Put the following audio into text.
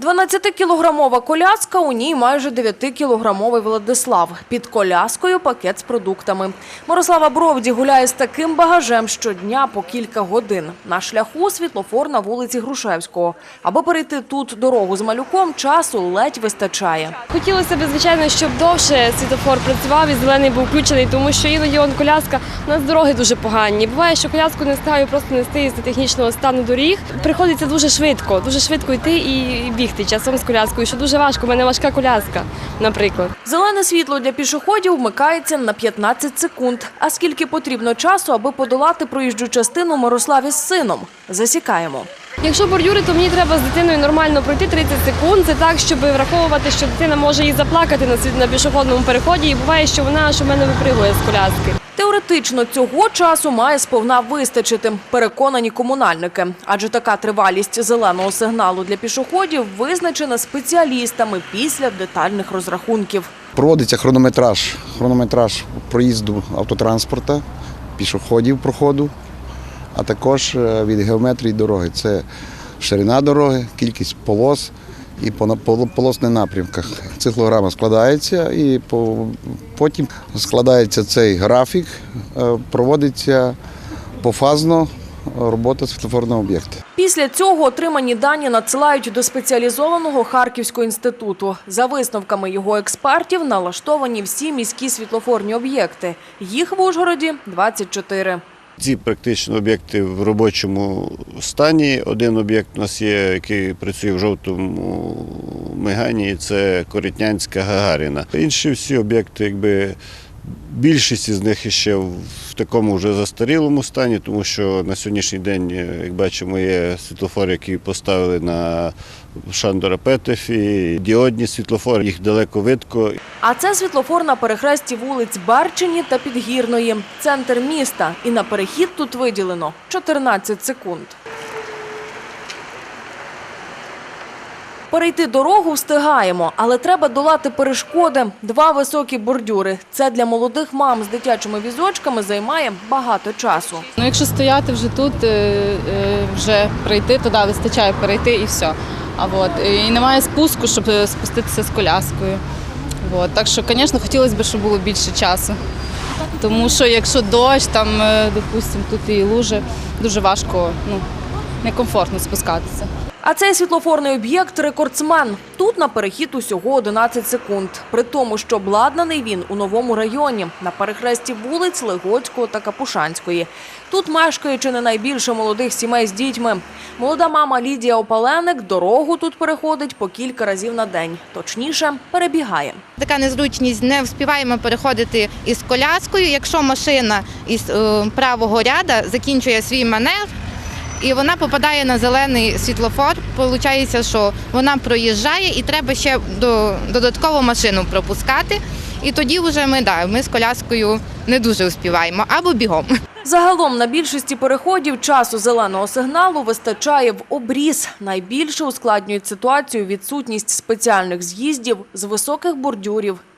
12-кілограмова коляска, у ній майже 9-кілограмовий Владислав. Під коляскою пакет з продуктами. Мирослава Бровді гуляє з таким багажем щодня по кілька годин. На шляху світлофор на вулиці Грушевського. Аби перейти тут дорогу з малюком, часу ледь вистачає. Хотілося б, звичайно, щоб довше світофор працював і зелений був включений, тому що іноді он коляска, у нас дороги дуже погані. Буває, що коляску не встигаю просто нести із технічного стану доріг. Приходиться дуже швидко, дуже швидко йти і бігти часом з коляскою, що дуже важко. У мене важка коляска, наприклад. Зелене світло для пішоходів вмикається на 15 секунд. А скільки потрібно часу, аби подолати проїжджу частину Мирославі з сином? Засікаємо. Якщо бордюри, то мені треба з дитиною нормально пройти 30 секунд. Це так, щоб враховувати, що дитина може і заплакати на світ- на пішохідному переході. І буває, що вона аж у мене випригує з коляски. Теоретично цього часу має сповна вистачити, переконані комунальники. Адже така тривалість зеленого сигналу для пішоходів визначена спеціалістами після детальних розрахунків. Проводиться хронометраж, хронометраж проїзду автотранспорта, пішоходів проходу, а також е, від геометрії дороги. Це ширина дороги, кількість полос і по полосних напрямках. Циклограма складається і по- потім складається цей графік, е, проводиться пофазно робота світлофорного об'єкта. Після цього отримані дані надсилають до спеціалізованого Харківського інституту. За висновками його експертів налаштовані всі міські світлофорні об'єкти. Їх в Ужгороді 24. Ці практично об'єкти в робочому стані. Один об'єкт у нас є, який працює в жовтому миганні, це Корітнянська Гагаріна. Інші всі об'єкти, якби більшість із них ще в такому вже застарілому стані, тому що на сьогоднішній день, як бачимо, є світлофори, які поставили на Шандора Петефі, діодні світлофори, їх далеко видко. А це світлофор на перехресті вулиць Барчині та Підгірної. Центр міста. І на перехід тут виділено 14 секунд. Перейти дорогу встигаємо, але треба долати перешкоди. Два високі бордюри. Це для молодих мам з дитячими візочками займає багато часу. Ну, якщо стояти вже тут, е, е, вже прийти, то да, вистачає перейти і все. А от, і немає спуску, щоб е, спуститися з коляскою. От, так що, звісно, хотілося б, щоб було більше часу. Тому що якщо дощ, там, е, допустимо, тут і лужи, дуже важко, ну, некомфортно спускатися. А цей світлофорний об'єкт – рекордсмен. Тут на перехід усього 11 секунд. При тому, що обладнаний він у новому районі, на перехресті вулиць Легоцького та Капушанської. Тут мешкає чи не найбільше молодих сімей з дітьми. Молода мама Лідія Опаленик дорогу тут переходить по кілька разів на день. Точніше, перебігає. Така незручність не вспіваємо переходити із коляскою. Якщо машина із е, правого ряда закінчує свій маневр. І вона попадає на зелений світлофор. Получається, що вона проїжджає і треба ще до, додатково машину пропускати. І тоді вже ми, да, ми з коляскою не дуже успіваємо або бігом. Загалом на більшості переходів часу зеленого сигналу вистачає в обріз. Найбільше ускладнюють ситуацію відсутність спеціальних з'їздів з високих бордюрів та